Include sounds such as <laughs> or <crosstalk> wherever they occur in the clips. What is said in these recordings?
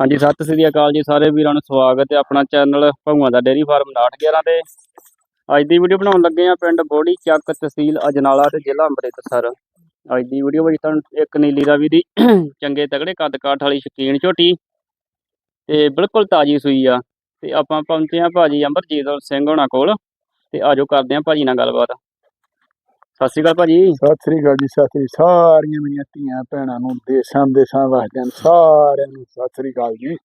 ਹਾਂਜੀ, ਸਤਿ ਸ੍ਰੀ ਅਕਾਲ ਜੀ ਸਾਰੇ ਵੀਰਾਂ ਨੂੰ ਸਵਾਗਤ ਹੈ ਆਪਣਾ ਚੈਨਲ ਭਗਵਾਨ ਦਾ ਡੇਅਰੀ ਫਾਰਮ 911 ਤੇ। ਅੱਜ ਦੀ ਵੀਡੀਓ ਬਣਾਉਣ ਲੱਗੇ ਆ ਪਿੰਡ ਬੋੜੀ ਚੱਕ ਤਹਿਸੀਲ ਅਜਨਾਲਾ ਤੇ ਜ਼ਿਲ੍ਹਾ ਅੰਮ੍ਰਿਤਸਰ। ਅੱਜ ਦੀ ਵੀਡੀਓ ਵਿੱਚ ਤੁਹਾਨੂੰ ਇੱਕ ਨੀਲੀ ਰਾਵੀ ਦੀ ਚੰਗੇ ਤਗੜੇ ਕੱਦ ਕਾਠ ਵਾਲੀ ਸ਼ਕੀਨ ਝੋਟੀ ਤੇ ਬਿਲਕੁਲ ਤਾਜੀ ਸੂਈ ਆ। ਤੇ ਆਪਾਂ ਪਹੁੰਚੇ ਆ ਭਾਜੀ ਅਮਰਜੀਤ ਸਿੰਘ ਹੋਣਾ ਕੋਲ ਤੇ ਆਜੋ ਕਰਦੇ ਆ ਭਾਜੀ ਨਾਲ ਗੱਲਬਾਤ। ਸਤਿ ਸ੍ਰੀ ਅਕਾਲ ਭਾਜੀ। ਸਤਿ ਸ੍ਰੀ ਅਕਾਲ ਜੀ ਸਤਿ ਸ੍ਰੀ ਸਾਰੀਆਂ ਮੇਰੀਆਂ ਧੀਆਂ ਭੈਣਾਂ ਨੂੰ ਦੇਸ਼ਾਂ ਦੇਸ਼ਾਂ ਵਾਸਤੇ ਸਾਰਿਆਂ ਨੂੰ ਸਤਿ ਸ੍ਰੀ ਅਕਾਲ ਜੀ।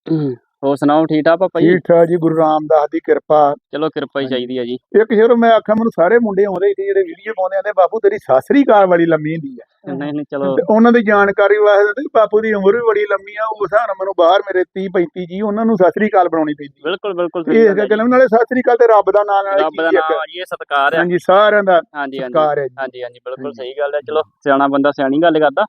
ਹੋਰ ਸੁਣਾਓ ਠੀਕ ਠਾਕ ਪਾਪਾ ਜੀ? ਠੀਕ ਠਾਕ ਜੀ ਗੁਰੂ ਰਾਮਦਾਸ ਦੀ ਕਿਰਪਾ। ਚਲੋ ਕਿਰਪਾ ਹੀ ਚਾਹੀਦੀ ਆ ਜੀ। ਇੱਕ ਜਦੋਂ ਮੈਂ ਆਖਾਂ ਮੈਨੂੰ ਸਾਰੇ ਮੁੰਡੇ ਆਉਂਦੇ ਸੀ ਜਿਹੜੇ ਵੀਡੀਓ ਪਾਉਂਦੇ ਆਂਦੇ ਬਾਪੂ ਤੇਰੀ ਸਤਿ ਸ੍ਰੀ ਅਕਾਲ ਵਾਲੀ ਲੰਮੀ ਹੁੰਦੀ ਹੈ ਨਹੀਂ ਨਹੀਂ ਚਲੋ। ਤੇ ਉਹਨਾਂ ਦੀ ਜਾਣਕਾਰੀ ਵਾਸਤੇ ਬਾਪੂ ਦੀ ਉਮਰ ਵੀ ਬੜੀ ਲੰਮੀ ਆ ਉਸ ਹਿਸਾਬ ਨਾਲ ਮੈਨੂੰ ਬਾਹਰ ਮੇਰੇ 30 35 ਜੀ ਉਹਨਾਂ ਨੂੰ ਸਤਿ ਸ੍ਰੀ ਅਕਾਲ ਬਣਾਉਣੀ ਪੈਂਦੀ ਬਿਲਕੁਲ ਬਿਲਕੁਲ ਸਹੀ ਗੱਲ ਹੈ ਗੱਲ ਨਾਲੇ ਸਤਿ ਸ੍ਰੀ ਅਕਾਲ ਤੇ ਰੱਬ ਦਾ ਨਾਮ ਨਾਲ ਰੱਬ ਦਾ ਨਾਮ ਆ ਜੀ ਇਹ ਸਤਿਕਾਰ ਆ। ਹਾਂਜੀ ਸਾਰਿਆਂ ਦਾ ਹਾਂਜੀ ਹਾਂਜੀ। ਹੈ ਹਾਂਜੀ ਹਾਂਜੀ ਬਿਲਕੁਲ। ਸਹੀ ਗੱਲ ਹੈ। ਚਲੋ ਸਿਆਣਾ ਬੰਦਾ ਸਿਆਣੀ ਗੱਲ ਕਰਦਾ।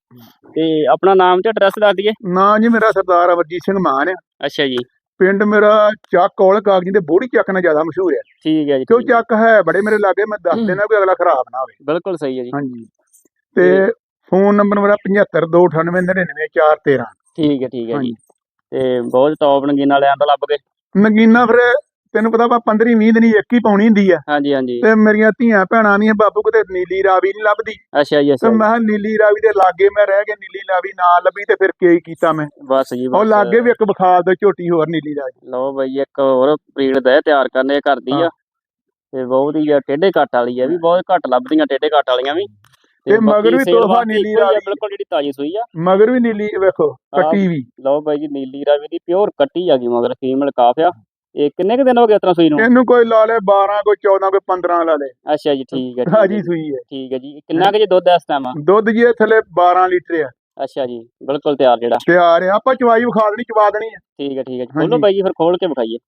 ਤੇ ਆਪਣਾ ਨਾਮ ਤੇ ਐਡਰੈਸ ਦੱਸ ਦਈਏ। ਨਾਂ ਜੀ ਮੇਰਾ ਸਰਦਾਰ ਅਮਰਜੀਤ ਸਿੰਘ ਮਾਨ ਆ। ਅੱਛਾ ਜੀ। ਪਿੰਡ ਮੇਰਾ ਚੱਕ ਔਲ ਕਾਗਜੀ ਦੇ ਬੋੜੀ ਚੱਕ ਨਾਲ ਜ਼ਿਆਦਾ ਮਸ਼ਹੂਰ ਹੈ ਠੀਕ ਹੈ ਜੀ ਕਿਉਂ ਹੈ। ਚੱਕ ਹੈ ਬੜੇ ਮੇਰੇ ਲਾਗੇ ਮੈਂ ਦੱਸ ਦੇਣਾ ਵੀ ਅਗਲਾ ਖਰਾਬ ਨਾ ਹੋਵੇ। ਬਿਲਕੁਲ ਸਹੀ ਹੈ ਜੀ। ਹਾਂਜੀ। ਤੇ ਫੋਨ ਨੰਬਰ ਮੇਰਾ 7529999413 ਠੀਕ ਹੈ ਠੀਕ ਹੈ ਜੀ। ਤੇ ਬਹੁਤ ਟੌਪ ਨਗੀਨਾ ਵਾਲਿਆਂ ਦਾ ਲੱਭ ਗਏ ਨਗੀਨਾ ਫਿਰ ਤੈਨੂੰ ਪਤਾ ਵਾ 15 20 ਦਿਨ ਇੱਕ ਹੀ ਪਾਉਣੀ ਹੁੰਦੀ ਆ। ਹਾਂਜੀ ਹਾਂਜੀ। ਤੇ ਮੇਰੀਆਂ ਧੀਆਂ ਭੈਣਾਂ ਦੀਆਂ ਬਾਪੂ ਕਿਤੇ ਨੀਲੀ ਰਾਵੀ ਨਹੀਂ ਲੱਭਦੀ। ਅੱਛਾ ਜੀ ਅੱਛਾ। ਮੈਂ ਨੀਲੀ ਰਾਵੀ ਦੇ ਲਾਗੇ ਮੈਂ ਰਹਿ ਕੇ ਨੀਲੀ ਰਾਵੀ ਨਾ ਲੱਭੀ ਤੇ ਫਿਰ ਕੀ ਕੀਤਾ ਮੈਂ? ਬਸ ਜੀ ਉਹ ਲਾਗੇ ਵੀ ਇੱਕ ਬਖਾਲ ਦੋ ਝੋਟੀ ਹੋਰ ਨੀਲੀ ਰਾਵੀ। ਲਓ ਬਈ ਇੱਕ ਹੋਰ ਬਰੀਡ ਦਾ ਤਿਆਰ ਕਰਨੇ ਕਰਦੀ ਆ। ਤੇ ਬਹੁਤ ਹੀ ਆ ਟੇਢੇ ਕੱਟ ਵਾਲੀ ਆ ਵੀ ਬਹੁਤ ਘੱਟ ਲੱਭਦੀਆਂ ਟੇਢੇ ਕੱਟ ਵਾਲੀਆਂ ਵੀ। ਤੇ ਮਗਰ ਵੀ ਤੋਹਫ਼ਾ ਨੀਲੀ ਰਾਵੀ। ਬਿਲਕੁਲ ਜਿਹੜੀ ਤਾਜੀ ਸੂਈ ਆ। ਮਗਰ ਵੀ ਨੀਲੀ ਵੇਖੋ ਕੱਟੀ ਵੀ। ਲਓ ਬਾਈ ਜੀ ਨੀਲੀ ਰਾਵੀ ਦੀ ਪਿਓਰ ਕੱਟੀ ਆ ਗਈ ਮਗਰ ਫੀਮੇਲ ਕਾਫ ਆ। ਇਹ ਕਿੰਨੇ ਕੁ ਦਿਨ ਹੋ ਗਏ ਉਤਰਾ ਸੂਈ ਨੂੰ? ਇਹਨੂੰ ਕੋਈ ਲਾ ਲੇ 12 ਕੋਈ 14 ਕੋਈ 15 ਲਾ ਲੇ। ਅੱਛਾ ਜੀ ਠੀਕ ਹੈ ਹੈ ਜੀ, ਸੂਈ ਹੈ। ਠੀਕ ਹੈ ਜੀ ਕਿੰਨਾ ਕੁ ਜੀ ਦੁੱਧ ਇਸ ਟਾਈਮ ਆ? ਦੁੱਧ ਜੀ ਇਹ ਥੱਲੇ 12 ਲੀਟਰ ਆ। ਅੱਛਾ ਜੀ ਬਿਲਕੁਲ ਤਿਆਰ ਜਿਹੜਾ। ਤਿਆਰ ਆ ਆਪਾਂ ਚਵਾਈ ਵਿਖਾ ਦੇਣੀ ਚਵਾ ਦੇਣੀ ਆ। ਠੀਕ ਹੈ ਠੀਕ ਹੈ। ਖੋਲੋ ਬਾਈ ਜੀ ਫਿਰ ਖੋਲ ਕੇ ਵਿਖਾਈਏ।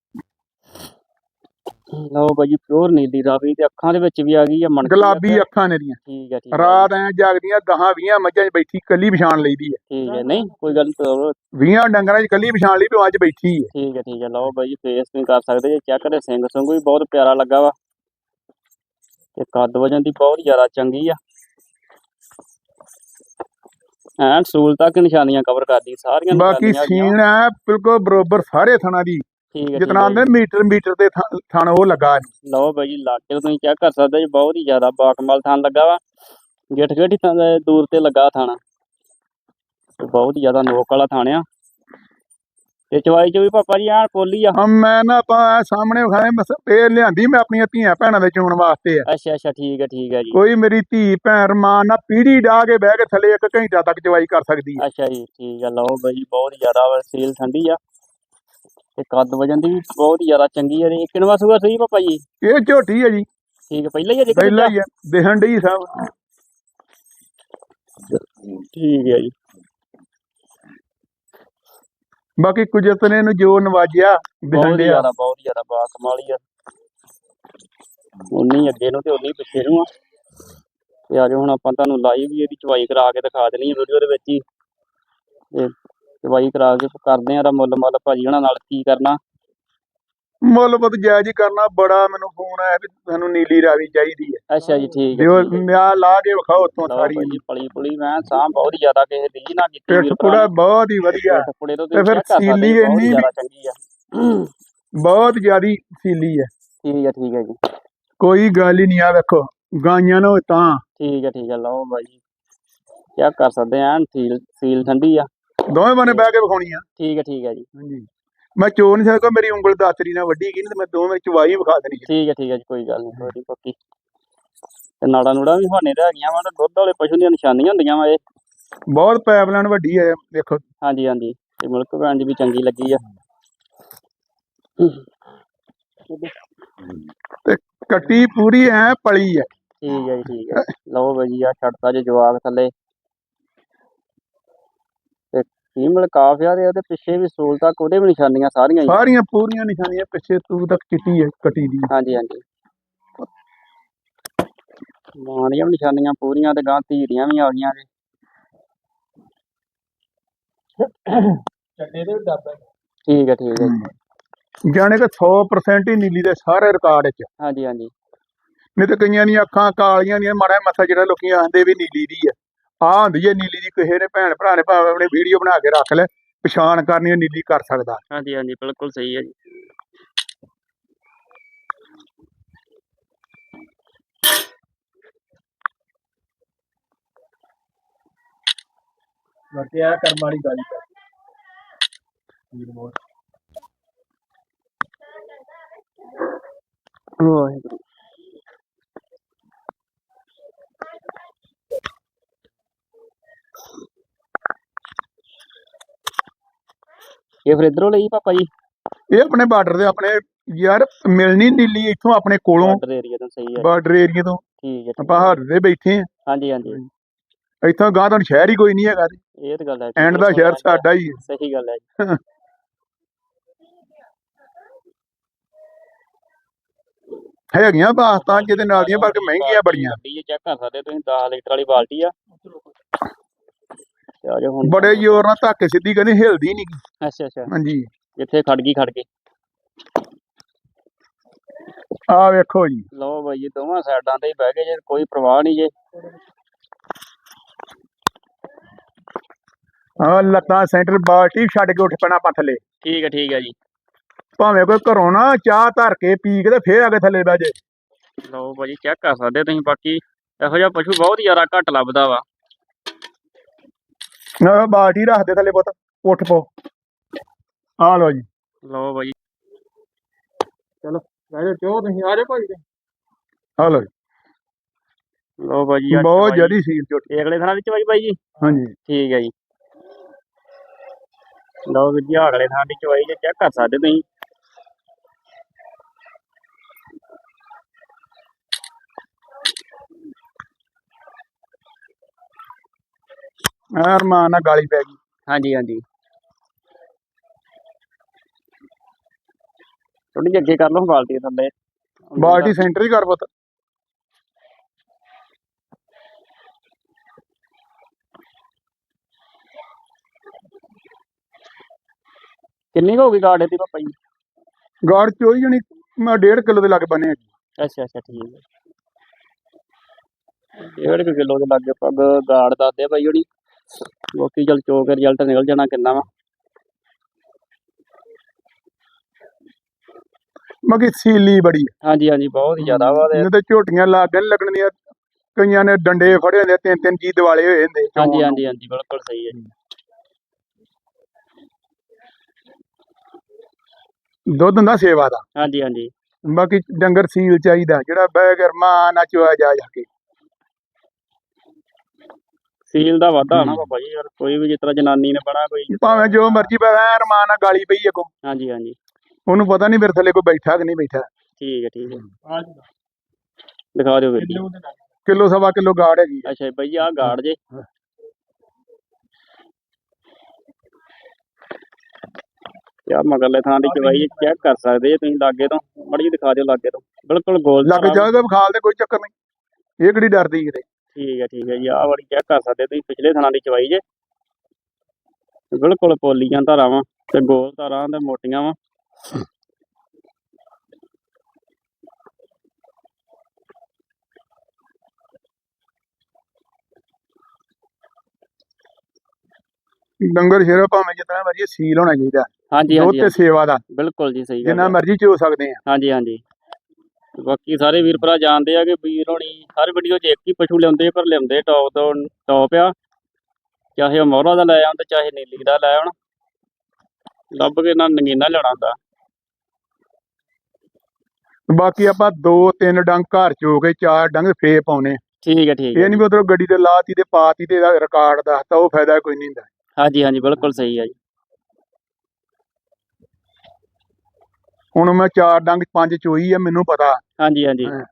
ਲਓ ਬਾਈ ਜੀ ਪਿਓਰ ਨੀਲੀ ਰਾਵੀ ਤੇ ਅੱਖਾਂ ਦੇ ਵਿੱਚ ਵੀ ਆ ਗਈ ਆ ਮਣਕੀ ਗੁਲਾਬੀ ਅੱਖ। ਨੇ ਦੀਆਂ ਠੀਕ ਹੈ ਠੀਕ ਹੈ ਰਾਤ ਐ ਜਾਗਦੀਆਂ 10 20 ਮੱਝਾਂ 'ਚ ਬੈਠੀ ਕੱਲੀ ਪਛਾਣ ਲਈਦੀ ਹੈ ਠੀਕ ਹੈ ਨਹੀਂ ਕੋਈ ਗੱਲ ਨਹੀਂ 20 ਡੰਗਰਾਂ 'ਚ ਕੱਲੀ ਪਛਾਣ ਲਈ ਵੀ ਅੱਜ ਬੈਠੀ ਹੈ ਠੀਕ ਹੈ ਠੀਕ ਹੈ ਲਓ ਬਾਈ ਜੀ ਫੇਸ ਵੀ ਕਰ ਸਕਦੇ ਜੇ ਚੈੱਕ ਦੇ ਸਿੰਘ ਸੁੰਗ ਵੀ ਬਹੁਤ ਪਿਆਰਾ ਲੱਗਾ ਵਾ। ਤੇ ਕੱਦ ਵਜਨ ਦੀ ਬਹੁਤ ਜ਼ਿਆਦਾ ਚੰਗੀ ਆ। ਐਨ ਸੂਲ ਤੱਕ ਨਿਸ਼ਾਨੀਆਂ ਕਵਰ ਕਰਦੀ ਸਾਰੀਆਂ ਬਾਕੀ। ਸੀਣ ਐ ਬਿਲਕੁਲ ਬਰੋਬਰ ਸਾਰੇ ਥਣਾ ਦੀ। ਠੀਕ ਹੈ ਜਿਤਨਾ ਆਂਦੇ ਮੀਟਰ ਮੀਟਰ ਤੇ ਥਣ ਉਹ ਲੱਗਾ। ਲਓ ਬਾਈ ਜੀ ਲਾਗੇ ਤੋਂ ਤੁਸੀਂ ਚੈੱਕ ਕਰ ਸਕਦੇ ਜੀ ਬਹੁਤ ਹੀ ਜ਼ਿਆਦਾ ਬਾਕਮਾਲ ਥਾਨ ਲੱਗਾ ਵਾ। ਗਿੱਠ ਗਿੱਠ ਹੀ ਦੂਰ ਤੇ ਲੱਗਾ ਥਾਣਾ। ਬਹੁਤ ਹੀ ਜ਼ਿਆਦਾ ਨੋਕ ਵਾਲਾ ਥਾਣ ਆ। ਤੇ ਚਵਾਈ ਚ ਵੀ ਪਾਪਾ ਜੀ ਐਨ ਪੋਲੀ ਆ। ਹਾਂ ਮੈਂ ਨਾ ਆਪਾਂ ਸਾਹਮਣੇ ਬਸ ਇਹ ਲਿਆਂਦੀ ਮੈਂ ਆਪਣੀਆਂ ਧੀਆਂ ਭੈਣਾਂ ਦੇ ਚੋਣ ਵਾਸਤੇ ਆ। ਅੱਛਾ ਅੱਛਾ ਠੀਕ ਹੈ ਠੀਕ ਹੈ ਜੀ। ਕੋਈ ਮੇਰੀ ਧੀ ਭੈਣ ਮਾਂ ਨਾ ਪੀੜੀ ਡਾ ਕੇ ਬਹਿ ਕੇ ਥੱਲੇ ਇੱਕ ਘੰਟਾ ਤੱਕ ਚਵਾਈ ਕਰ ਸਕਦੀ ਹੈ ਅੱਛਾ ਜੀ ਠੀਕ ਆ ਲਓ ਬਾਈ ਬਹੁਤ ਹੀ ਜ਼ਿਆਦਾ ਵਾ, ਸੀਲ ਠੰਡੀ ਆ। ਤੇ ਕੱਦ ਵਜਨ ਦੀ ਵੀ ਬਹੁਤ ਹੀ ਜ਼ਿਆਦਾ ਚੰਗੀ ਆ ਇਹ ਕਿਨਵਾ ਸੂਆ ਸਹੀ ਪਾਪਾ ਜੀ? ਇਹ ਝੋਟੀ ਹੈ ਜੀ। ਠੀਕ ਹੈ ਪਹਿਲਾਂ ਹੀ ਆ ਜੀ ਪਹਿਲਾਂ ਹੀ ਆ ਦਿਖਣ ਡਈ ਸਭ। ਠੀਕ ਹੈ ਜੀ। ਬਾਕੀ ਕੁਦਰਤ ਨੇ ਇਹਨੂੰ ਜੋ ਨਵਾਜਿਆ ਬਹੁਤ ਹੀ ਜ਼ਿਆਦਾ ਬਹੁਤ ਹੀ ਜ਼ਿਆਦਾ ਬਾ ਕਮਾਲੀ ਆ ਉਨੀ ਅੱਗੇ ਨੂੰ ਤੇ ਉਨੀ ਪਿੱਛੇ ਨੂੰ ਆ। ਤੇ ਅੱਜ ਹੁਣ ਆਪਾਂ ਤੁਹਾਨੂੰ ਲਾਈਵ ਵੀ ਇਹਦੀ ਚਵਾਈ ਕਰਾ ਕੇ ਦਿਖਾ ਦੇਣੀ ਹੈ ਵੀਡੀਓ ਦੇ ਵਿੱਚ ਹੀ। ਤੇ ਚਵਾਈ ਕਰਾ ਕੇ ਕਰਦੇ ਆ ਰਾ ਮੁੱਲ ਮੁੱਲ ਭਾਜੀ ਉਹਨਾਂ ਨਾਲ ਕੀ ਕਰਨਾ। ਮੁੱਲ ਬਹੁਤ ਜਾਇਜ਼ ਹੀ ਕਰਨਾ ਬੜਾ ਮੈਨੂੰ ਫੋਨ ਆਇਆ ਵੀ ਸਾਨੂੰ ਨੀਲੀ ਰਾਵੀ ਚਾਹੀਦੀ ਹੈ। ਅੱਛਾ ਜੀ ਠੀਕ ਹੈ ਉਹ ਠੀਕ ਹੈ। ਮੈਂ ਲਾ ਕੇ ਵਿਖਾਓ ਲਓ ਸਾਰੀ। ਜੀ ਪਲੀ ਪੁਲੀ ਮੈਂ ਸਾਹ ਬਹੁਤ ਜ਼ਿਆਦਾ ਕਿਸੇ ਦੀ ਨਾ ਕੀਤੀ ਪਿੱਠ ਪੁੜਾ ਬਹੁਤ ਹੀ ਵਧੀਆ। ਤੋਂ ਫਿਰ ਸੀਲੀ ਇੰਨੀ ਜ਼ਿਆਦਾ ਚੰਗੀ ਆ। ਬਹੁਤ ਜ਼ਿਆਦੀ ਸੀਲੀ ਹੈ। ਠੀਕ ਹੈ ਠੀਕ ਹੈ ਜੀ। ਕੋਈ ਗੱਲ ਹੀ ਨਹੀਂ ਆ ਵੇਖੋ ਗਾਈਆਂ ਨੂੰ ਤਾਂ। ਠੀਕ ਹੈ ਠੀਕ ਹੈ ਲਓ ਬਾਈ ਜੀ ਚੈੱਕ ਕਰ ਸਕਦੇ ਆ ਸੀਲ ਸੀਲ ਠੰਡੀ ਆ। ਦੋਵੇਂ ਬਣੇ ਬਹਿ ਕੇ ਵਿਖਾਉਣੀ ਆ। ਠੀਕ ਹੈ ਠੀਕ ਹੈ ਜੀ। ਹਾਂਜੀ। ਮੈਂ ਚੋ ਨਹੀਂ ਸਕਦਾ ਮੇਰੀ ਉਂਗਲ ਦਾਤਰੀ ਨਾਲ ਵੱਡੀ ਗਈ ਤੇ ਮੈਂ ਦੋਵੇਂ ਚਵਾਈ ਵਿਖਾ ਦੇਣੀ। ਠੀਕ ਹੈ ਠੀਕ ਹੈ ਜੀ ਕੋਈ ਗੱਲ ਨਹੀਂ ਕੋਈ ਪੱਕੀ। ਤੇ ਨਾੜਾ ਨੂੜਾ ਵੀ ਹਾਨੇ ਰਹਿ ਗਈਆਂ ਵਾ ਤੇ ਦੁੱਧ ਵਾਲੇ ਪਸ਼ੂ ਦੀਆਂ ਨਿਸ਼ਾਨੀਆਂ ਹੁੰਦੀਆਂ ਵਾ ਇਹ। ਬਹੁਤ ਪਾਈਪਲਾਈਨ ਵੱਡੀ ਹੈ ਦੇਖੋ। ਹਾਂਜੀ ਹਾਂਜੀ ਤੇ ਮਿਲਕ ਵੈਨ ਦੀ ਵੀ ਚੰਗੀ ਲੱਗੀ ਆ। ਕੱਟੀ ਪੂਰੀ ਐ ਪਲੀ ਹੈ ਠੀਕ ਹੈ ਜੀ ਠੀਕ ਹੈ। ਲਓ ਬਾਈ ਆ ਛੱਡਤਾ ਜੇ ਜਵਾਬ ਥੱਲੇ। ਤੇ ਫੀਮੇਲ ਕਾਫਿਆ ਦੇ ਉਹਦੇ ਪਿੱਛੇ ਵੀ ਸੂਲ ਤੱਕ ਉਹਦੇ ਵੀ ਨਿਸ਼ਾਨੀਆਂ ਸਾਰੀਆਂ ਹੀ ਸਾਰੀਆਂ ਪੂਰੀਆਂ ਨਿਸ਼ਾਨੀਆਂ ਪਿੱਛੇ ਤੂੰ ਤੱਕ ਚਿੱਟੀ ਹੈ ਕੱਟੀ ਦੀ। ਹਾਂਜੀ ਹਾਂਜੀ। ਮਾਣੀਆਂ ਨਿਸ਼ਾਨੀਆਂ ਪੂਰੀਆਂ ਤੇ ਗਾਂ ਧੀਰੀਆਂ ਵੀ ਆ ਗਈਆਂ ਨੇ ਚੱਡੇ ਦੇ ਡੱਬੇ ਠੀਕ ਹੈ ਠੀਕ ਹੈ। ਜੀ। ਜਾਣੇ ਕਿ 100% ਹੀ ਨੀਲੀ ਦੇ ਸਾਰੇ ਰਿਕਾਰਡ ਵਿੱਚ। ਹਾਂਜੀ ਹਾਂਜੀ। ਨਹੀਂ ਤੇ ਕਈਆਂ ਦੀਆਂ ਅੱਖਾਂ ਕਾਲੀਆਂ ਦੀਆਂ ਮਾੜਾ ਮੱਥਾ ਜਿਹੜਾ ਲੋਕੀ ਆਂਦੇ ਵੀ ਨੀਲੀ ਦੀ ਹੈ। ਆ ਹੁੰਦੀ ਹੈ ਨੀਲੀ ਦੀ ਕਿਸੇ ਨੇ ਭੈਣ ਭਰਾ ਨੇ ਭਾਵੇਂ ਆਪਣੀ ਵੀਡੀਓ ਬਣਾ ਕੇ ਰੱਖ ਲੈ ਪਛਾਣ ਕਰਨੀ ਉਹ ਨੀਲੀ ਕਰ ਸਕਦਾ। ਹਾਂਜੀ ਹਾਂਜੀ ਬਿਲਕੁਲ ਸਹੀ ਹੈ ਜੀ। ਵਰਤਿਆ ਕਰਮ ਵਾਲੀ ਗੱਲ ਕਰ ਵਾਹਿਗੁਰੂ। ਇਹ ਫਿਰ ਇਧਰੋਂ ਲਈ ਪਾਪਾ ਜੀ? ਇਹ ਆਪਣੇ ਬਾਰਡਰ ਦੇ ਆਪਣੇ ਯਾਰ ਮਿਲਣੀ ਨੀਲੀ ਇੱਥੋਂ ਆਪਣੇ ਕੋਲੋਂ। ਬਾਰਡਰ ਏਰੀਆ ਤੋਂ ਸਹੀ ਹੈ। ਬਾਰਡਰ ਏਰੀਆ ਤੋਂ। ਠੀਕ ਹੈ ਆਪਾਂ ਹੱਦ ਦੇ ਬੈਠੇ ਆ ਹਾਂਜੀ ਹਾਂਜੀ। ਇੱਥੋਂ ਗਾਂ ਤਾਂ ਸ਼ਹਿਰ ਹੀ ਕੋਈ ਨਹੀਂ ਹੈਗਾ ਇਹ ਤਾਂ ਗੱਲ ਹੈ। ਐਂਡ ਦਾ ਸ਼ਹਿਰ ਸਾਡਾ ਹੀ ਹੈ। ਸਹੀ ਗੱਲ ਹੈ ਜੀ। <laughs> ਹੈਗੀਆਂ ਬਾਸਤਾਂ ਜਿਹਦੇ ਨਾਲ ਦੀਆਂ ਪਰ ਕਿ ਮਹਿੰਗੀਆਂ ਬੜੀਆਂ। ਚੈੱਕ ਕਰ ਸਕਦੇ ਤੁਸੀਂ 10 ਲੀਟਰ ਵਾਲੀ ਬਾਲਟੀ ਆ। ਆ ਹੁਣ ਬੜੇ ਜ਼ੋਰ ਨਾਲ ਧੱਕੇ ਸਿੱਧੀ ਕਹਿੰਦੇ ਹਿਲਦੀ ਨਹੀਂ ਅੱਛਾ ਅੱਛਾ। ਹਾਂਜੀ। ਜਿੱਥੇ ਖੜ ਗਈ ਖੜ ਗਈ। ਆਹ ਵੇਖੋ ਜੀ। ਲਓ ਬਾਈ ਜੀ ਦੋਵਾਂ ਸਾਈਡਾਂ ਤੇ ਹੀ ਬਹਿ ਗਏ ਜੇ ਕੋਈ ਪ੍ਰਵਾਹ ਨਹੀਂ ਜੇ। ਆਹ ਲੱਤਾਂ ਸੈਂਟਰ ਬਾਲਟੀ ਛੱਡ ਕੇ ਉੱਠ ਪੈਣਾ ਆਪਾਂ ਥੱਲੇ। ਠੀਕ ਹੈ ਠੀਕ ਹੈ ਜੀ। ਭਾਵੇਂ ਕੋਈ ਘਰੋਂ ਨਾ ਚਾਹ ਧਰ ਕੇ ਪੀ ਕੇ ਤੇ ਫੇਰ ਆ ਕੇ ਥੱਲੇ ਬਹਿ ਜੇ। ਲਓ ਭਾਜੀ ਚੈੱਕ ਕਰ ਸਕਦੇ ਤੁਸੀਂ ਬਾਕੀ। ਇਹੋ ਜਿਹਾ ਪਸ਼ੂ ਬਹੁਤ ਜ਼ਿਆਦਾ ਘੱਟ ਲੱਭਦਾ ਵਾ। ਆਹ ਬਾਲਟੀ ਰੱਖ ਦੇ ਥੱਲੇ ਪੁੱਤ ਉੱਠ ਪੋ। ਆ ਲਓ ਜੀ। ਲਓ ਭਾਜੀ ਲੈ ਜਾਓ ਤੁਸੀਂ ਆ ਜਾਓ ਭਾਈ ਆ। ਲਓ ਅੱਜ ਬਹੁਤ ਜੜੀ ਸੀਲ ਝੋਟੀ ਇਹ ਅਗਲੇ ਥਾਂ ਵਿੱਚ ਭਾਈ ਬਾਈ ਜੀ। ਹਾਂਜੀ। ਠੀਕ ਹੈ ਜੀ। ਲਓ ਵੀਰ ਜੀ ਅਗਲੇ ਥਾਂ ਦੀ ਚਵਾਈ ਜੇ ਚੈੱਕ ਕਰ ਸਕਦੇ ਤੁਸੀਂ। ਆ ਰਮਾਨ ਨਾਲ ਗਾਲੀ ਪੈ ਗਈ। ਹਾਂਜੀ ਹਾਂਜੀ। ਥੋੜੀ ਜਿਹੀ ਅੱਗੇ ਕਰ ਲਓ ਬਾਲਟੀ ਥੱਲੇ। ਬਾਲਟੀ ਸੈਂਟਰ ਹੀ ਕਰ ਪੁੱਤ। ਕਿੰਨੀ ਹੋ ਗਈ ਗਾੜ ਇਹਦੀ ਪਾਪਾ ਜੀ? ਗਾੜ ਚੋਈ ਜਣੀ ਮੈਂ 1.5 ਕਿਲੋ ਦੇ ਲੱਗ ਬਣੇ ਅੱਛਾ ਅੱਛਾ ਠੀਕ ਹੈ। ਡੇਢ ਕੁ ਕਿਲੋ ਦੇ ਲਾਗੇ ਪੱਗ ਗਾੜ ਦੱਸਦੇ ਭਾਈ ਉਹਦੀ ਬਾਕੀ ਚਲ ਚੋ ਕੇ ਰਿਜ਼ਲਟ ਨਿਕਲ ਜਾਣਾ ਕਿੰਨਾ ਵਾ। ਮਗੀ ਸੀਲੀ ਬੜੀ ਹਾਂਜੀ ਹਾਂਜੀ ਬਹੁਤ ਹੀ ਜ਼ਿਆਦਾ ਵਾ ਤੇ ਇਹਨਾਂ ਤੇ ਝੋਟੀਆਂ ਲੱਗਣ ਲੱਗਣੀਆਂ। ਕਈਆਂ ਨੇ ਡੰਡੇ ਫੜੇ ਹੁੰਦੇ ਤਿੰਨ ਤਿੰਨ ਜੀ ਦਿਵਾਲੇ ਹੋਏ ਹੁੰਦੇ ਚੋਣ ਹਾਂਜੀ ਨੂੰ। ਹਾਂਜੀ ਹਾਂਜੀ ਬਿਲਕੁਲ ਸਹੀ ਹੈ ਜੀ। ਦੁੱਧ ਹੁੰਦਾ ਸੇਵਾ ਦਾ। ਹਾਂਜੀ ਹਾਂਜੀ। ਬਾਕੀ ਡੰਗਰ ਸੀਲ ਚਾਹੀਦਾ ਜਿਹੜਾ ਬਹਿ ਕੇ ਰਮਾਨ ਨਾਲ ਚੋਇਆ ਜਾ ਜਾ ਕੇ। ਸੀਲ ਦਾ ਵਾਧਾ ਨਾ। ਬਾਬਾ ਜੀ ਯਾਰ ਕੋਈ ਵੀ ਜਿਸ ਤਰ੍ਹਾਂ ਜਨਾਨੀ ਨੇ ਬਣਾ ਕੋਈ। ਭਾਵੇਂ ਜੋ ਮਰਜ਼ੀ ਪੈ ਰਮਾਨ ਨਾਲ ਗਾਲੀ ਪਈ ਅੱਗੋਂ। ਹਾਂਜੀ ਹਾਂਜੀ। ਉਹਨੂੰ ਪਤਾ ਨਹੀਂ ਮੇਰੇ ਥੱਲੇ ਕੋਈ ਬੈਠਾ ਕਿ ਨਹੀਂ ਬੈਠਾ। ਠੀਕ ਹੈ ਠੀਕ ਹੈ। ਦਿਖਾ ਦਿਓ ਵੀਰ ਜੀ ਕਿਲੋ ਸਵਾ ਕਿਲੋ ਗਾੜ ਹੈਗੀ ਆ। ਅੱਛਾ ਭਾਈ ਜੀ ਆਹ ਗਾੜ ਜੇ। ਯਾ ਮਗਰਲੇ ਥਾਂ ਦੀ ਚਵਾਈ ਚੈੱਕ ਕਰ ਸਕਦੇ ਜੇ ਤੁਸੀਂ ਲਾਗੇ ਤੋਂ। ਮੜੀ ਦਿਖਾ ਦਿਓ ਲਾਗੇ ਤੋਂ। ਬਿਲਕੁਲ ਗੋਲ ਲੱਗ ਜਾਏਗਾ ਵਿਖਾਲ ਦੇ ਕੋਈ ਚੱਕਰ ਨਹੀਂ। ਇਹ ਕਿਹੜੀ ਡਰਦੀ ਕਿਤੇ? ਠੀਕ ਹੈ ਠੀਕ ਹੈ ਜੀ। ਆਹ ਵਾਲੀ ਚੈੱਕ ਕਰ ਸਕਦੇ ਤੁਸੀਂ ਪਿਛਲੇ ਥਾਂ ਦੀ ਚਵਾਈ ਜੇ। ਬਿਲਕੁਲ ਪੋਲੀਆਂ ਧਾਰਾਂ ਵਾ ਤੇ ਗੋਲ ਧਾਰਾਂ ਤੇ ਮੋਟੀਆਂ ਵਾ। ਡੰਗਰ ਸ਼ੇਰਾ ਭਾਵੇਂ ਜਿਤਨਾ ਮਰਜ਼ੀ ਸੀਲ ਹੋਣਾ ਚਾਹੀਦਾ। ਹਾਂਜੀ ਦੁੱਧ ਹਾਂਜੀ। ਤੇ ਸੇਵਾ ਦਾ। ਬਿਲਕੁਲ ਜੀ ਸਹੀ ਗੱਲ ਜਿੰਨਾ ਹੈ। ਮਰਜ਼ੀ ਚੋ ਸਕਦੇ ਆ। ਹਾਂਜੀ ਹਾਂਜੀ। ਬਾਕੀ ਸਾਰੇ ਵੀਰ ਭਰਾ ਜਾਣਦੇ ਆ ਕਿ ਵੀਰ ਹੋਣੀ ਹਰ ਵੀਡੀਓ 'ਚ ਇੱਕ ਹੀ ਪਸ਼ੂ ਲਿਆਉਂਦੇ ਪਰ ਲਿਆਉਂਦੇ ਟੌਪ ਤੋਂ ਟੌਪ ਆ। ਚਾਹੇ ਉਹ ਮੋਹਰਾ ਦਾ ਲੈ ਆਉਣ ਤੇ ਚਾਹੇ ਨੀਲੀ ਦਾ ਲੈ ਆਉਣ। ਲੱਭ ਕੇ ਨਾ ਨਗੀਨਾ ਲੈਣਾ ਹੁੰਦਾ। ਬਾਕੀ ਆਪਾਂ ਦੋ ਤਿੰਨ ਡੰਗ ਘਰ ਚੋ ਕੇ ਚਾਰ ਡੰਗ ਫੇ ਪਾਉਨੇ ਠੀਕ ਹੈ ਠੀਕ ਇਹ ਹੈ ਨਹੀਂ ਵੀ ਉਧਰੋਂ ਗੱਡੀ ਤੇ ਲਾਤੀ ਤੇ ਪਾਤੀ ਤੇ ਰਿਕਾਰਡ ਦੱਸਤਾ ਉਹ ਫਾਇਦਾ ਕੋਈ ਨਹੀਂ ਹੁੰਦਾ। ਹਾਂਜੀ ਹਾਂਜੀ ਬਿਲਕੁਲ ਸਹੀ ਹੈ ਜੀ। ਹੁਣ ਮੈਂ ਚਾਰ ਡੰਗ ਪੰਜ ਚੋਈ ਆ ਮੈਨੂੰ ਪਤਾ। ਹਾਂਜੀ ਹਾਂਜੀ। ਹਾਂ।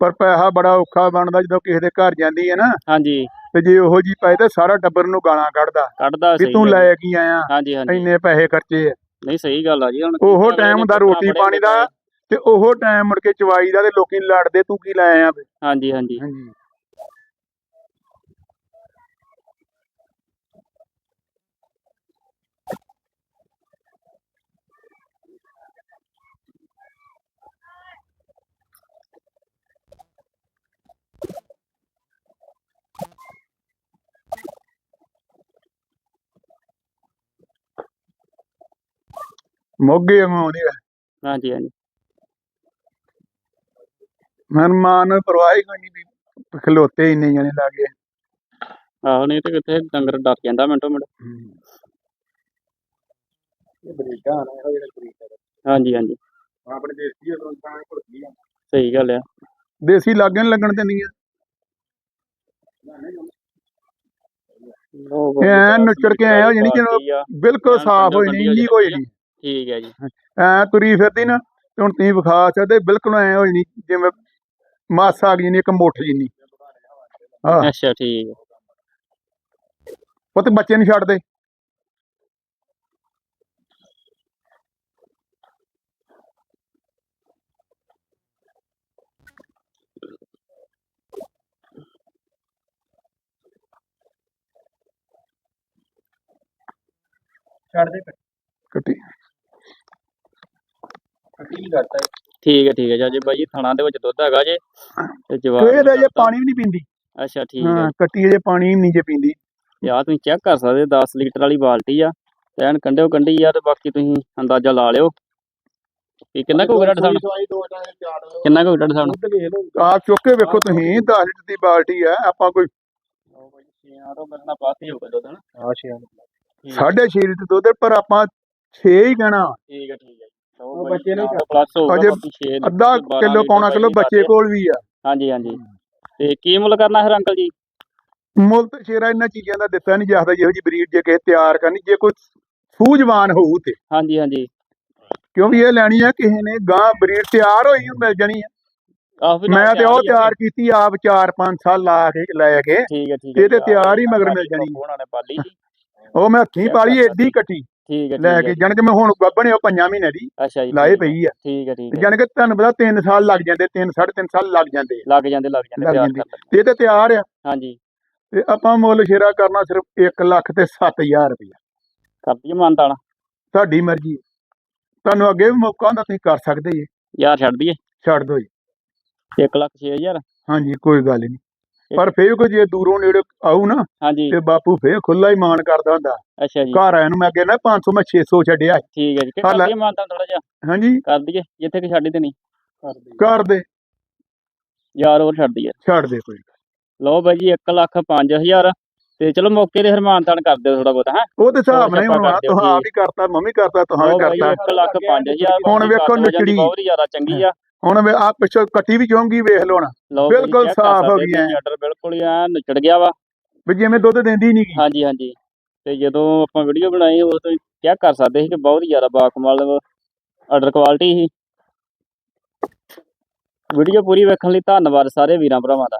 ਪਰ ਪੈਸਾ ਬੜਾ ਔਖਾ ਬਣਦਾ ਜਦੋਂ ਕਿਸੇ ਦੇ ਘਰ ਜਾਂਦੀ ਹੈ ਨਾ। ਹਾਂਜੀ। ਤੇ ਜੇ ਉਹੋ ਜੀ ਪਏ ਤੇ ਸਾਰਾ ਟੱਬਰ ਨੂੰ ਗਾਲਾਂ ਕੱਢਦਾ। ਕੱਢਦਾ ਵੀ ਸਹੀ ਤੂੰ ਲੈ ਕੀ ਆਇਆ? ਹਾਂਜੀ ਹਾਂਜੀ। ਇੰਨੇ ਪੈਸੇ ਖਰਚੇ ਆ। ਨਹੀਂ ਸਹੀ ਗੱਲ ਆ ਜੀ ਹੁਣ ਉਹ ਅਗਲੇ ਟਾਈਮ ਨੇ ਦਾ ਕਿੱਦਾਂ ਰੋਟੀ ਪਾਣੀ ਦਾ ਤੇ ਉਹ ਟਾਈਮ ਮੁੜ ਕੇ ਚਵਾਈ ਦਾ ਤੇ ਲੋਕੀ ਲੜਦੇ ਤੂੰ ਕੀ ਲੈ ਆਇਆ ਵੇ? ਹਾਂਜੀ ਹਾਂਜੀ। ਹਾਂਜੀ। ਮੋਗੇ ਵਾਂਗੂ ਆਉਂਦੀ ਆ। ਹਾਂਜੀ ਹਾਂਜੀ। ਮਨ ਮਾਨ ਪਰਵਾਹ ਹੀ ਕੋਈ ਨਹੀਂ ਵੀ ਖਲੋਤੇ ਇੰਨੇ ਜਣੇ ਲਾਗੇ ਆਹੋ ਨਹੀਂ ਤੇ ਕਿੱਥੇ ਡੰਗਰ ਡਰ ਜਾਂਦਾ ਮਿੰਟੋ ਮਿੰਟ। ਇਹ ਬਰੀਕਾਂ ਨੇ ਇਹੋ ਜਿਹੜੇ ਬਰੀਕ ਹਾਂਜੀ ਹਾਂਜੀ। ਆਪਣੇ ਦੇਸੀ ਉਦੋਂ ਤਾਂ ਭੁੱਲ ਗਈ ਆ। ਸਹੀ ਗੱਲ ਆ। ਦੇਸੀ ਲਾਗੇ ਨੀ ਲੱਗਣ ਤੇ ਨਹੀਂ ਉਹ ਇਹ ਐਨ ਨੁੱਚੜ ਕੇ ਆਇਆ ਜਾਣੀ ਕਿ। ਬਿਲਕੁਲ ਸਾਫ਼ ਹੋਈ ਨਹੀਂ ਇੰਨੀ ਕੋਈ ਨਹੀਂ ਠੀਕ ਹੈ ਜੀ। ਐ ਤੁਰੀ ਫਿਰਦੀ ਨਾ ਤੇ ਹੁਣ ਤੁਸੀਂ ਵਿਖਾ ਸਕਦੇ ਬਿਲਕੁਲ ਐ ਹੋਈ ਨਹੀਂ ਜਿਵੇਂ ਮਾਸਾ ਆ ਗਈ ਨਹੀਂ ਇੱਕ ਮੁੱਠ ਜਿੰਨੀ। ਹਾਂ। ਅੱਛਾ ਠੀਕ ਹੈ। ਉਹ ਤੇ ਬੱਚੇ ਨਹੀਂ ਛੱਡਦੇ ਛੱਡ ਦੇ। ਕੱਟੀ। ਠੀਕ ਹੈ ਠੀਕ ਹੈ ਜੀ ਬਾਈ ਜੀ ਥਣਾ ਦੇ ਵਿੱਚ ਦੁੱਧ ਹੈਗਾ ਜੇ ਤੇ ਜਵਾਬ ਇਹ ਤਾਂ ਜੇ ਪਾਣੀ ਵੀ ਨਹੀਂ ਪੀਂਦੀ। ਅੱਛਾ ਠੀਕ ਹੈ ਹਾਂ ਕੱਟੀ ਅਜੇ ਪਾਣੀ ਨਹੀਂ ਜੇ ਪੀਂਦੀ। ਯਾ ਤੁਸੀਂ ਚੈੱਕ ਕਰ ਸਕਦੇ 10 ਲੀਟਰ ਵਾਲੀ ਬਾਲਟੀ ਆ। ਐਨ ਕੰਡਿਓ ਕੰਡੀ ਆ ਤੇ ਬਾਕੀ ਤੁਸੀਂ ਅੰਦਾਜ਼ਾ ਲਾ ਲਿਓ। ਕਿ ਕਿੰਨਾ ਕੁ ਤੁਹਾਡਾ ਸਾਨੂੰ? ਕਿੰਨਾ ਕੁ ਤੁਹਾਡਾ ਸਾਨੂੰ? ਆਪ ਚੁੱਕ ਕੇ ਵੇਖੋ ਤੁਸੀਂ 10 ਲੀਟਰ ਦੀ ਬਾਲਟੀ ਆ ਆਪਾਂ ਕੋਈ ਹਾਂ 6.5 ਲੀਟਰ ਦੁੱਧ ਪਰ ਆਪਾਂ 6 ਹੀ ਕਹਿਣਾ। ਠੀਕ ਹੈ ਠੀਕ ਹੈ ਬੱਚੇ ਨੇ ਪਲੱਸ ਹੋਊਗਾ ਬਾਕੀ 6 ਅੱਧਾ ਕਿਲੋ ਪੌਣਾ ਕਿਲੋ ਬੱਚੇ ਕੋਲ ਵੀ ਆ। ਹਾਂਜੀ ਹਾਂਜੀ। ਤੇ ਕੀ ਮੁੱਲ ਕਰਨਾ ਫਿਰ ਅੰਕਲ ਜੀ? ਮੁੱਲ ਤੇ ਸ਼ੇਰਾ ਇਹਨਾਂ ਚੀਜ਼ਾਂ ਦਾ ਦਿੱਤਾ ਨਹੀਂ ਜਾਂਦਾ ਜਿਹੋ ਜੀ ਬਰੀਡ ਜੇ ਕਿਸੇ ਤਿਆਰ ਕਰਨੀ ਜੇ ਕੋਈ ਸੂਝਵਾਨ ਹੋਊ ਤੇ। ਹਾਂਜੀ ਹਾਂਜੀ। ਕਿਉਂਕਿ ਇਹ ਲੈਣੀ ਆ ਕਿਸੇ ਨੇ ਗਾਂ ਬਰੀਡ ਤਿਆਰ ਹੋਈ ਨੂੰ ਮਿਲ ਜਾਣੀ ਆ। ਮੈਂ ਤੇ ਉਹ ਹੀ। ਤਿਆਰ ਕੀਤੀ ਆਪ 4-5 ਸਾਲ ਲਾ ਕੇ ਲੈ ਕੇ। ਠੀਕ ਹੈ ਠੀਕ ਇਹ ਤੇ ਤਿਆਰ ਹੀ ਮਗਰ ਮਿਲ ਜਾਣੀ ਉਹਨਾਂ ਨੇ ਪਾਲੀ ਉਹ ਮੈਂ ਹੱਥੀਂ ਪਾਲੀ ਏਡੀ ਕੱਟੀ ਠੀਕ ਹੈ ਲੈ ਕੇ ਜਾਣ ਕੇ ਮੈਂ ਹੁਣ ਗੱਭਣੇ ਉਹ ਪੰਜਾਂ ਮਹੀਨੇ ਦੀ ਅੱਛਾ ਜੀ ਲਾਏ ਪਈ ਆ। ਠੀਕ ਹੈ ਠੀਕ ਹੈ। ਜਾਣ ਕੇ ਤੁਹਾਨੂੰ ਪਤਾ 3 ਸਾਲ ਲੱਗ ਜਾਂਦੇ 3 3.5 ਸਾਲ ਲੱਗ ਜਾਂਦੇ। ਲੱਗ ਜਾਂਦੇ ਲੱਗ ਜਾਂਦੇ। ਤੇ ਇਹ ਤੇ ਤਿਆਰ ਆ। ਹਾਂਜੀ। ਤੇ ਆਪਾਂ ਮੁੱਲ ਸ਼ੇਰਾ ਕਰਨਾ ਸਿਰਫ 1 ਲੱਖ ਤੇ 7000 ਰੁਪਇਆ। ਕਰ ਦਈਏ ਮਾਨਤਾਣਾ ਤੁਹਾਡੀ ਮਰਜ਼ੀ। ਤੁਹਾਨੂੰ ਅੱਗੇ ਵੀ ਮੌਕਾ ਹੁੰਦਾ ਤੁਸੀਂ ਕਰ ਸਕਦੇ ਜੀ। ਯਾਰ ਛੱਡ ਦਈਏ। ਛੱਡ ਦਿਓ ਜੀ। 1 ਲੱਖ 6000 ਹਾਂਜੀ ਕੋਈ ਗੱਲ ਨਹੀਂ ਪਰ ਫੇਰ ਕੋਈ ਜੇ ਦੂਰੋਂ ਨੇੜੇ ਆਊ ਨਾ ਹਾਂਜੀ। ਤੇ ਬਾਪੂ ਫੇਰ ਖੁੱਲਾ ਹੀ ਮਾਨ ਕਰਦਾ ਹੁੰਦਾ। ਅੱਛਾ ਜੀ। ਘਰ ਆਇਆ ਨੂੰ ਮੈਂ ਕਹਿੰਦਾ 500 ਮੈਂ 600 ਛੱਡਿਆ। ਠੀਕ ਹੈ ਜੀ। ਕਰ ਮਾਨਤਾਨ ਥੋੜਾ ਜਿਹਾ? ਹਾਂਜੀ। ਕਰ ਦਈਏ ਜਿੱਥੇ ਕਿ ਛੱਡੀ ਤੇ ਨਹੀਂ ਕਰ ਦੇ। ਯਾਰ ਹੋਰ ਛੱਡ ਦਈਏ। ਛੱਡ ਦੇ ਕੋਈ। ਲਓ ਬਾਈ ਜੀ 1 ਲੱਖ 5000 ਤੇ ਚਲੋ ਮੌਕੇ ਦੇ ਹਰਮਾਨਤਾਨ ਕਰ ਦਿਓ ਥੋੜਾ ਬਹੁਤਾ ਹੈ। ਉਹ ਤੇ ਹਿਸਾਬ ਨਹੀਂ ਹੋਣਾ ਤੁਹਾਂ ਆਪ ਹੀ ਕਰਤਾ ਮੰਮੀ ਕਰਤਾ ਬਾਈ ਕਰਤਾ। 1 ਲੱਖ 5000 ਹੁਣ ਵੇਖੋ ਨੁਚੜੀ। ਬਹੁਤ ਜ਼ਿਆਦਾ ਚੰਗੀ ਆ। ਹੁਣ ਵੇ ਆ ਪਿੱਛੋਂ ਕੱਟੀ ਵੀ ਚਾਹੂੰਗੀ ਵੇਖ ਲਓ ਨਾ ਲਓ ਬਾਈ ਬਿਲਕੁਲ check ਕਰ ਸਾਫ਼ ਹੋ ਸਕਦੇ ਗਈ ਐ। ਤੁਸੀਂ ਆਰਡਰ ਬਿਲਕੁਲ ਹੀ ਐ ਨਿਚੜ ਗਿਆ ਵਾ। ਵੀ ਜਿਵੇਂ ਦੁੱਧ ਦਿੰਦੀ ਨਹੀਂ ਹਾਂਜੀ ਹਾਂਜੀ। ਤੇ ਜਦੋਂ ਆਪਾਂ ਵੀਡੀਓ ਬਣਾਈ ਉਹ ਤੋਂ ਚੈੱਕ ਕਰ ਸਕਦੇ ਸੀ ਕਿ ਬਹੁਤ ਹੀ ਜ਼ਿਆਦਾ ਬਾਕਮਾਲ ਆਰਡਰ ਕੁਆਲਿਟੀ ਸੀ। ਵੀਡੀਓ ਪੂਰੀ ਵੇਖਣ ਲਈ ਧੰਨਵਾਦ ਸਾਰੇ ਵੀਰਾਂ ਭਰਾਵਾਂ ਦਾ।